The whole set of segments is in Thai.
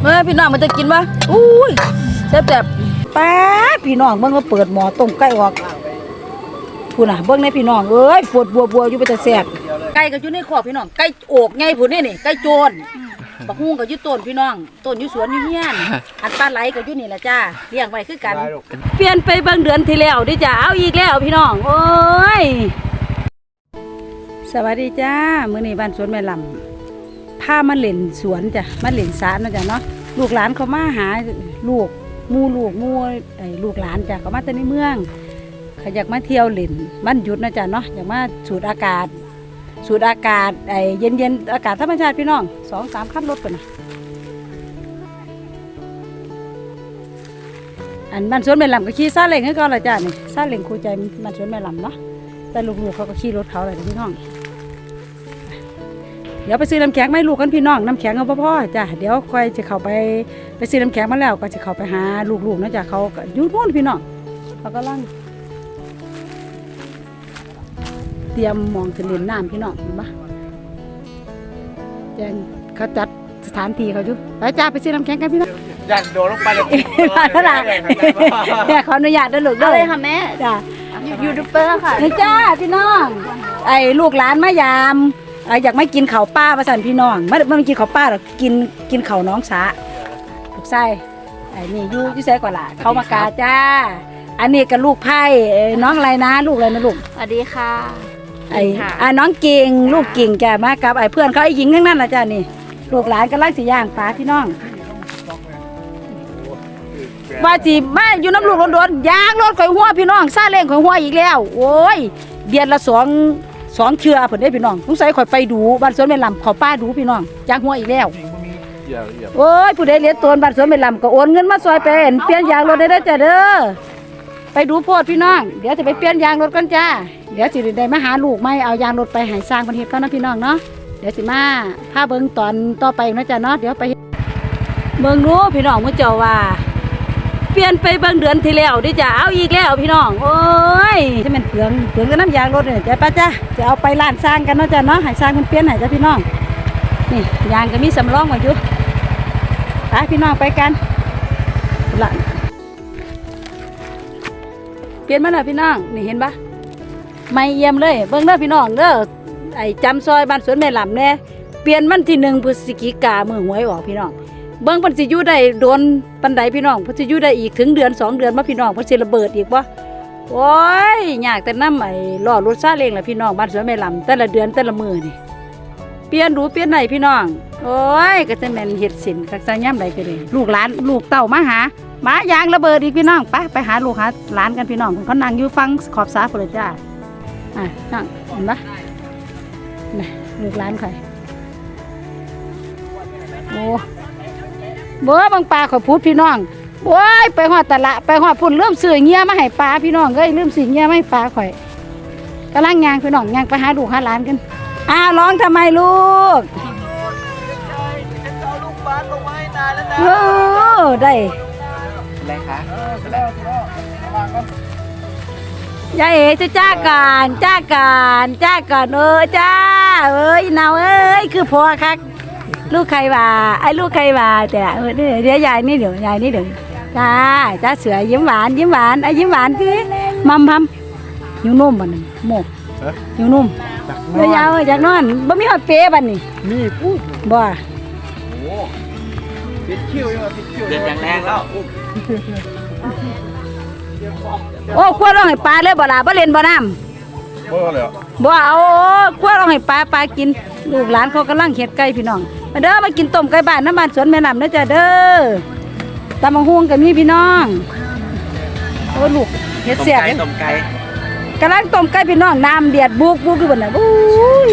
เมื่อพี่น้องมันจะกินปะอุ้ยแซ่บแซ่บป๊าพี่น้องเบิ่งว่าเปิดหม้อต้มไก่ออกพูน่ะเบิ่งในพี่น้องเอ้ยปวดบัวบัวอยู่ไปแต่แซ่บไก่ก็อยู่ในคอกพี่น้องไก่โอกไงพุ่นนี่นี่ไก่โจรบักฮุ้งก็อยู่ต้นพี่น้องต้นอยู่สวนอยู่เฮียนอันปลาไหลก็อยู่นี่แหละจ้าเลี้ยงไว้คือกัน เปลี่ยนไปบางเดือนที่แล้วดิจ้าเอาอีกแล้วพี่น้องโอ้ยสวัสดีจ้ามื้อนี้บ้านสวนแม่ลำ พามาเล่นสวนจ้ะมาเล่นสารนะจ้ะเนาะลูกหลานเขามาหาลูกมูลูกมูไอ้ลูกหลานจ้ะเขามาแต่ในเมืองเขาอยากมาเที่ยวเล่นมันหยุดนะจ้ะเนาะอยากมาสูดอากาศ สูดอากาศไอ้เย็นเย็นอากาศธรรมชาติพี่น้องสองสามขั้นรถกันนะอันบ้านสวนแม่ลำก็ขี่ซาเล้งให้ก่อนละจ้ะนี่ซาเล้งคู่ใจบ้านสวนแม่ลำเนาะแต่ลูกๆเขาก็ขี่รถเขาเลยพี่น้อง เดี๋ยวไปซื้อน้ำแข็งไม่ลูกกันพี่น้องน้ำแข็งเอาพ่อๆจ้ะเดี๋ยวค่อยจะเข้าไปไปซื้อน้ำแข็งมาแล้วก็จะเข้าไปหาลูกๆนะจ้ะเขาก็อยู่นู่นพี่น้องเขาก็ลังเตรียมหมองจะเล่นน้ำพี่น้องเห็นปะแจงเขาจัดสถานที่เขาอยู่ไปจ้าไปซื้อน้ำแข็งกันพี่น้องยันโดนลงไปเลยมาเท่าไหร่เนี่ยขออนุญาตด้วยลูกเด้อะอไรค่ะแม่จ้ะยูทูบเบอร์ค่ะนี่จ้าพี่น้องไอ้ลูกหลานมายาม ไอ้อยากไม่กินข้าวป้าประสันพี่น้องไม่ไม่มากินข้าวป้าหรอกกินกินข้าวน้องสาถูกไส้ไอ้นี่อยูอยูไส้ก่อนล่ะเขามากาจ้า อันนี้กับลูกไผ่เอ้ยน้องอะไรนะ ลูกอะไรนะลูกสวัสดีค่ะ ไอ้ค่ะ อ่าน้องเก่งลูกเก่งจ้ามากับไอ้เพื่อนเขาไอ้หญิงทั้งนั้นละจ้านี่ลูกหลานกำลังสิย่างปลาพี่น้องว่าสิมาอยู่น้ำลูกโดนๆยางรถข่อยหัวพี่น้องซาเล้งข่อยหัวอีกแล้ว โอ้ยเดือนละสอง สองเชือเพิ่นได้พี่น้องสงสัยข่อยไปดูบ้านสวนแม่ลำเขาป้าดูพี่น้องยางหัวอีกแล้วอย่าอย่าโอ้ยผู้ใดเลี้ยงตัวบ้านสวนแม่ลำก็โอนเงินมาซอยเป็นเปลี่ยนยางรถได้เด้อจ้ะเด้อไปดูโพดพี่น้อง เดี๋ยวจะไปเปลี่ยนยางรถกันจ้าเดี๋ยวสิได้มาหาลูกไม่เอายางรถไปให้สร้างประเทศกันนะพี่น้องเนาะเดี๋ยวสิมาพาเบิ่งตอนต่อไปนะจ้ะเนาะเดี๋ยวไป เบิ่งรู้พี่น้องมื้อเจ้าว่าเปลี่ยนไปเบางเดือนที่แล้วดิจ้ะเอาอีกแล้วพี่น้องโอ้ยจะเป็นเปลืองเปลืองกับน้ำยางรถเนี่ยจ้ะป้าจ้ะจะเอาไปร้านสร้างกันเนาะจ้ะเนาะให้สร้างมันเปลี่ยนให้จ้ะพี่น้องนี่ยางก็มีสำรองไว้อยู่ไปพี่น้องไปกันละเปลี่ยนมาหน่อยพี่น้องนี่เห็นปะไม่เยี่ยมเลยเบิ่งเด้อพี่น้องเด้อไอ้จำซอยบ้านสวนแม่ลำเนี่ยเปลี่ยนมันที่หนึ่งพฤศจิกาเมื่อหวยออกพี่น้อง เบิ่งเพิ่นสิอยู่ได้โดนปันใดพี่น้องเพิ่นสิอยู่ได้อีกถึงเดือนสองเดือนบ่พี่น้องเพิ่นสิระเบิดอีกบ่โอ้ยยากแต่น้ำไอ้ล้อรถซาเล้งล่ะพี่น้องบ้านสวนแม่ลำแต่ละเดือนแต่ละมื้อนี่เปลี่ยนดูเปลี่ยนไหนพี่น้องโอ้ยก็จะแม่นเฮ็ดสินคักซะยามใดก็ได้ลูกหลานลูกเต้ามาหาหมายางระเบิดอีกพี่น้องไปไปหาลูกหาหลานกันพี่น้องเพิ่นเขานั่งอยู่ฟังขอบสาพุ่นเลยจ้าอะนั่งเห็นปะน่ลูกหลานใครโอ้ บ่บางปลาขอยพูดพี่น้องโอ้ยไปหอดตละไปหอดพุ่นเริ่มซื้อเงี้ยมาให้ปลาพี่น้องเอ้ยเริ่มซื้อเงี้ยมาให้ปลาข่อยกำลังยางพี่น้องยางไปหาลูกหาหลานกันอ้าวร้องทำไมลูกเอาลูกบาสลงมาให้นานแล้วนะโอ้ได้อะไรคะยายเอ๋จะจ้ากันจ้ากันจ้ากันเออจ้า เอ้ยนาวเอ้ยคือพ่อคัก ลูกใครว่าไอ้ลูกใครว่าแต่เออเดี๋ยวยายนี่เดี๋ยวยายนี่เดี๋ยวจ้าจ้าเสือยิ้มหวานยิ้มหวานไอ้ยิ้มหวานคือมัมพัมหิวนุ่มบัดนี้โมกหิวนุ่มยาวๆจากนอนบ่มีฮอดเปรบัดนี้นี่ปุ๊บบ่โอ้ปิดคิวยังปิดคิวเดือดอย่างแรงแล้วโอ้ควรลองให้ปลาเลยบ่ล่ะบ่เล่นบ่น้ำบอร์เลยบ่เอาควรลองให้ปลาปลากินลูกหลานเขากำลังเฮ็ดไก่พี่น้อง มาเด้อมากินต้มไก่บ้านน้ำบ้านสวนแม่น้ำนะจ๊ะเด้อตำบักหุ่งก็มีพี่น้องโอ้ลูกเฮ็ดเสียบเลยต้มไก่กำลังต้มไก่พี่น้องน้ำเดือดบุกบุกอยู่บนน่ะอุ้ย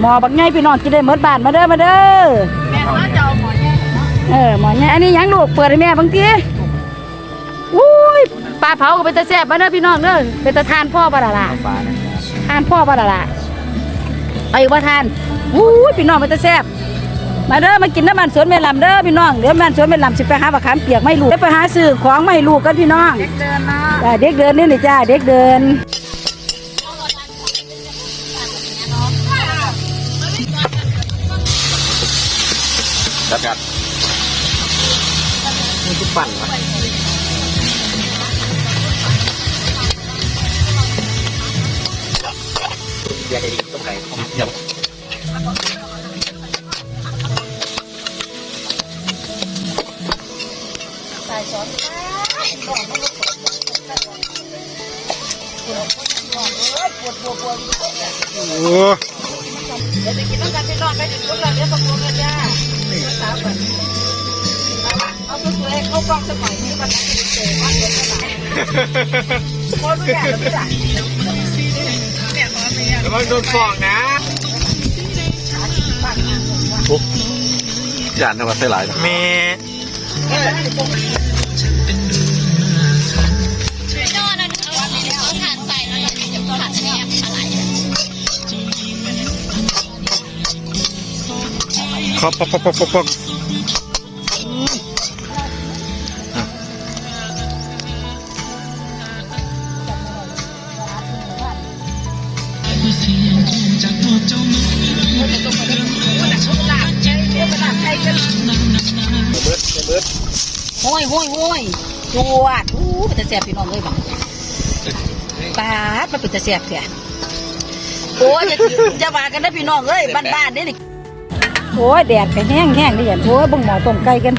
หมอบักไงพี่น้องกินได้หมดบ้านมาเด้อมาเด้อแม่ว่าจะเอาหมอแย่เออหมอไงอันนี้หยังลูกเปิดให้แม่บางทีอุ้ยปลาเผาก็เป็นตะแซ่บมาเด้อพี่น้องเด้อเป็นตะทานพ่อบ่ล่ะล่ะปลาเนี่ยทานพ่อบ่ล่ะล่ะไอ้ว่าทานอุ้ยพี่น้องเป็นตะแซ่บ มาเด้อมากินน้ำมันสวนแม่ลำเด้อพี่น้องเดี๋ยวแม่นสวนแม่ลำสิไปหาบักขามเปียกไม่ลูกเดี๋ยวไปหาซื้อของไม่ลูกกันพี่น้องเด็กเดินนะจ้าเด็กเดินนี่นี่จ้าเด็กเดินแล้วกันมันจะปั่นวะเดี๋ยวจะดีต้มไก่ของเดี๋ยว โอ้เดี๋ยวจะกินต้องการพี่น้องไปถึงทุกเราเดี๋ยวตกลงกันจ้าสาวก่อนเอาสวยๆเข้ากล้องสักหน่อยนี่มันจะเจ๋งมากเลยขนาดโคตรใหญ่เลยจ้ะระวังโดนฟองนะจานทำมาใส่หลายเมข อปอกปอกปอกปอกปอกโอ้ยโอ้ยโอ้ยจวดอู้เป็นตะแสบพี่น้องเลยบังปาดมันเป็นตะแสบเสียโอ้ยจะจะว่ากันนะพี่น้องเอ้ยบ้านๆนี่นี่ โอ้ยแดดก็แห้งแห้งนี่อย่างโอ้ยเบิ่งหมอต้มไก่กัน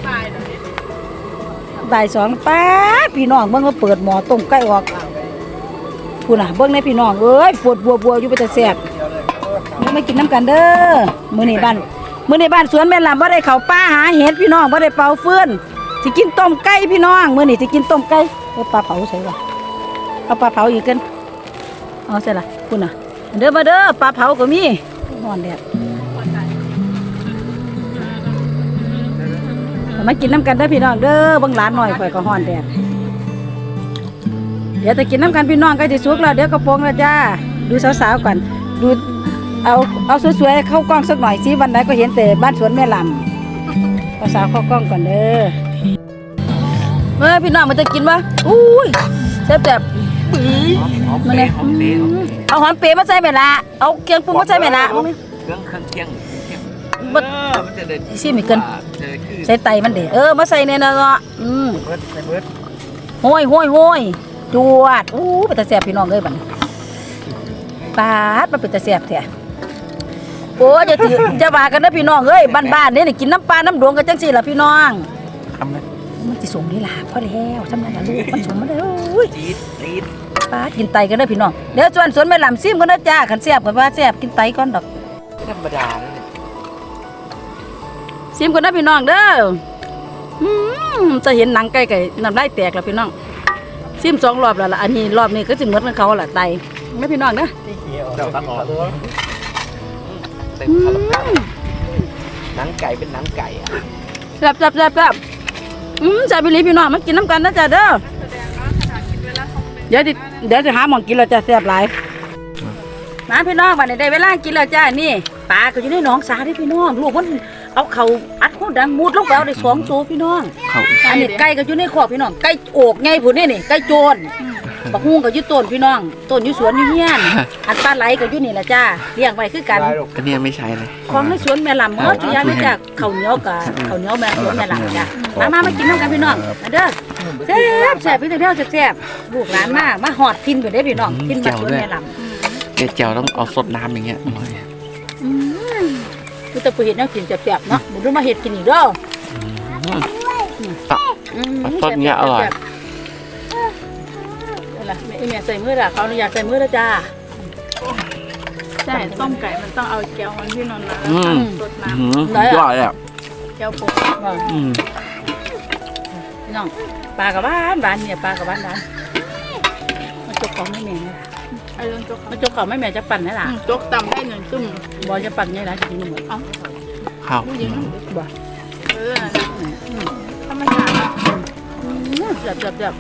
บ่ายสองป้าพี่น้องเบิ่งว่าเปิดหมอต้มไก่ออกพูน่ะเบิ่งในพี่น้องเอ้ยปวดบัวบัวอยู่เป็นตะแสบนี่มากินน้ำกันเด้อมื้อนี้บ้านมื้อนี้บ้านสวนแม่ลำบ่ได้เข้าป่าหาเห็ดพี่น้องบ่ได้เป่าเฟื่อนสิกินต้มไก่พี่น้องมื้อนี้สิกินต้มไก่เอาปลาเผาใส่บ่เอาปลาเผาอีกกันเอาใส่ละคุณน่ะเด้อมาเด้อปลาเผาก็มีร้อนแดด มากินน้ำกันเด้พี่น้องเด้อบิ่งหลานหน่อยข่อยก็ร้อนแดดเดี๋ยวจะกินน้ำกันพี่น้องใก็จะสุกแล้วเดี๋ยวกระโปรงแล้วจ้าดูสาวๆก่อนดูเอาเอาสวยๆเข้ากล้องสักหน่อยสิวันไหนก็เห็นแต่บ้านสวนแม่ลำเอาสาวเข้ากล้องก่อนเด้อเมื่อพี่น้องมันจะกินวะอุ้ยแซ่บแบบปื้อมาเนี่ยเอาหอมเปรย์มาใส่ไหมละเอาเกียงปรุงมาใส่ไหมละมึงนี่เครื่องเครื่องเคียง บ่เออมันจะได้ซิมอีกเกินเจอคือใส่ไตมันเด้เออมาใส่เนี่ยนะเนาะอืมเบิดใส่เบิดห้อยห้อยห้อยจวดอู้เป็นตาแซ่บพี่น้องเลยบัดนี้ปาดมันเป็นตาแซ่บแท้โอ้ยจะถือจะว่ากันนะพี่น้องเอ้ยบ้านๆนี่นี่กินน้ำปลาน้ำดวงกันจังสี่ล่ะพี่น้องทำเลยมันสิสมนี่ล่ะพอแล้วสำนักลูกมันสมมาแล้วอุ้ยจี๊ดจี๊ดปาดกินไตกันเด้อพี่น้องเดี๋ยวจวนสวนแม่ลำซิมกันนะจ้าขันแซ่บกันว่าแซ่บกินไตก่อนดอกธรรมดาเลยเนี่ย ซิมกันนะพี่น้องเด้ออืมจะเห็นหนังไก่ไก่น้ำลายแตกแล้วพี่น้องซิมสองรอบแล้วล่ะอันนี้รอบนี้ก็สิเหมือนกันเขาล่ะไตไม่พี่น้องเด้อเจ้าตั้งออกเต็มอืคาราเบลมหนังไก่เป็นหนังไก่อะแซ่บแซ่บแซ่บแซ่บอืมแซ่บพี่ลีพี่น้องมากินน้ำกันนะจ้าเด้อเดี๋ยวสิเดี๋ยวจะหาหมองกินแล้วจ้าแซ่บหลายมาพี่น้องวันนี้ได้เวลากินแล้วจ้านี่ปลาก็อยู่ในหนองสาเด้อพี่น้องลูกมัน เอาเขาอัดคนดังมุดลงไปเอาได้สองตัวพี่น้องเขาอันนี้ไก่ก็อยู่ในครอบพี่น้องไก่โอกไงผู้นี่นี่ไก่โจรบักฮุ้งก็อยู่ต้นพี่น้องต้นอยู่สวนอยู่เฮียนอันปลาไหลก็อยู่นี่แหละจ้าเลี้ยงไว้คือกันอันนี้ไม่ใช่เลยของในสวนแม่ลำเมื่อทุกอย่างนี่จ้าข้าวเหนียวกับข้าวเหนียวแม่สวนแม่ลำจ้ามามามากินน้ำกันพี่น้องมาเด้อแซ่บแซ่บพี่เดียวแซ่บลูกหลานมามาหอดทินไปได้อพี่น้องทินมาสวนแม่ลเจ๊เจียวต้องเอาสดน้ำอย่างเงี้ยำอืม คือแต่ผู้เห็ดแนวกินแซ่บๆเนาะบุญรู้มาเห็ดกินอีกเด้ออืมสดเงี้ยอร่อยเอาล่ะแม่แม่ใส่มือละเขาอนุญาตใส่มือแล้วจ้า ใช่ต้มไก่มันต้องเอาแก้วของพี่นนท์มาอืม สดน้อืมยอดเลยอะำแก้วโปกว่าอืมพี่น้องปลากับบ้านบ้านเนี่ยปลากับบ้านบ้านมันจกของไม่แม่นะ ไอ้เรื่องจกมันจกของไม่แม่จะปั่นนะล่ะอืมจกตำได้หนึ่งจุ่มบอจะปั่นไงล่ะจริงๆหมดข้าวบ่เออธรรมชาติเจ็บเจ็บเจ็บ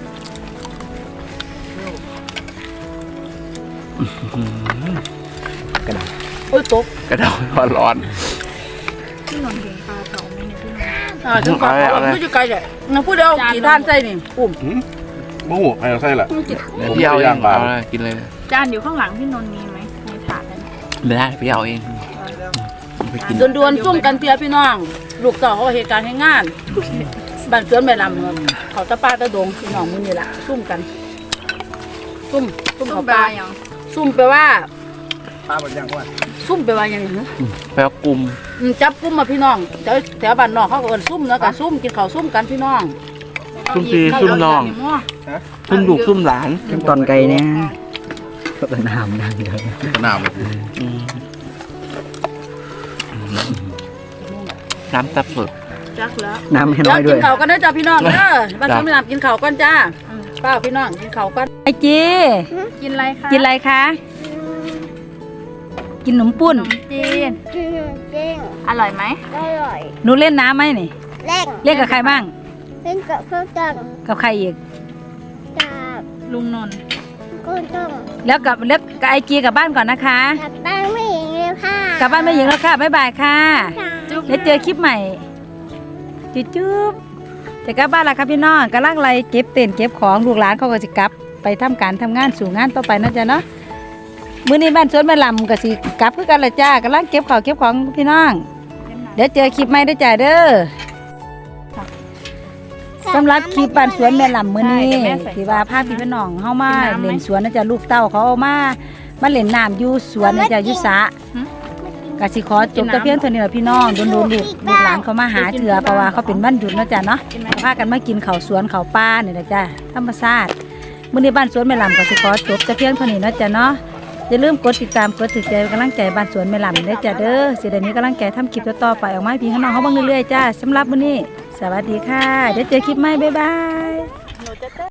โอ้ยตกกระเดาร้อนร้อน พี่นนท์เห็นปลาเผาไหมเนี่ยพี่นนท์อ่าถึงปลาเอาเลยเขาอยู่ไกลเลยน้ำพูดเอากี่ท่านใส่นี่ปุ่มมะหูไอ้เราใส่ละเดี๋ยวพี่เอาเองเอาเลยกินเลย จานอยู่ข้างหลังพี่นนท์มีไหมในถาดนั้นไม่ได้พี่เอาเองไปกินดวนๆซุ่มกันเตียพี่น้อง ลูกสาวเขาเหตุการณ์ให้งานบ้านสวนแม่ลำเขาตะป้าตะดงพี่น้องมื้อนี่ล่ะซุ่มกันซุ่มซุ่มต้เขามปปลาลาอย่างซุ่มไปลว่าปลาหมดยังวะซุ่มไปลว่าอย่างนี้แปลกลุ่มอืมจับกุ้มมาพี่น้องแถวแถวบ้านนอกเขาก็เอิ้นซุ่มเนาะก็ซุ่มกินข้าวซุ่มกันพี่น้องซุ่มพีซุ่มน้องซุ่มลูกซุ่มหลานขึ้นตอนไกลเนี่ย ก็เป็นน้ำดังเดียวน้ำเลยน้ำตับสด จักแล้วน้ำให้เดี๋น้ยอวยด้กิวนยข้าวกันเด้อจ้าพี่น้องเด้อบ้านจ้ะสวนแม่ลำกินข้าวก่อนจ้าเป้าพี่น้องกินข้าวก่อนไอจีกินอะไรคะกินอะไรคะ กินขนมปุ้นขนมจีนจริงจริงอร่อยไหมอร่อยหนูเล่นน้ำไหมนี่เล่นเล่นกับใครบ้าง เล่นกับเครื่องจักรกับใครอีกกับลุงนนท์ กุ้งต้มแล้วกับแล้วกับไอจีกลับบ้านก่อนนะคะกับบ้านไม่หญิงเลยค่ะกลับบ้านแม่หญิงแล้วค่ะบ๊ายบายค่ะค่ะจุ๊บเดี๋ยวเจอคลิปใหม่ จุ๊บจุ๊บจะกลับบ้านแล้วครับพี่น้องกำลังไล่เก็บเต็นท์เก็บของลูกหลานเขาก็จะกลับ ไปทำการทำงานสู่งานต่อไปนะจ๊ะเนาะมื้อนี้บ้านสวนแม่ลำก็สิกลับคือกันละจ้ากำลังเก็บของเก็บของพี่น้อง เดี๋ยวเจอคลิปใหม่เด้อจ้าเด้อ สำหรับคลิปบ้านสวนแม่ลำมื้อนี้ที่ว่าพาพี่พี่น้องเฮามาเล่นสวนนะจ๊ะลูกเต้าเขาเอามามาเล่นน้ำอยู่สวนนะจ๊ะอยู่สระกสิขอจบแต่เพียงเท่านี้ล่ะพี่น้องโดนๆลูกลูกหลานเขามาหาเถื่อเพราะว่าเขาเป็นบ้านหยุดเนาะจ้ะเนาะพากันมากินข้าวสวนข้าวป่านี่แหละจ้ะธรรมชาติมื้อนี้บ้านสวนแม่ลำก็สิขอจบแต่เพียงเท่านี้เนาะจ้ะเนาะอย่าลืมกดติดตามกดถือใจเป็นกำลังใจบ้านสวนแม่ลำได้อจ้ะเด้อสิได้มีกำลังใจทำคลิปต่อๆไปออกมาให้พี่น้องเขาเบิ่งเรื่อยๆจ้าสำหรับมื้อนี้ สวัสดีค่ะ เดี๋ยวเจอคลิปใหม่ บ๊ายบาย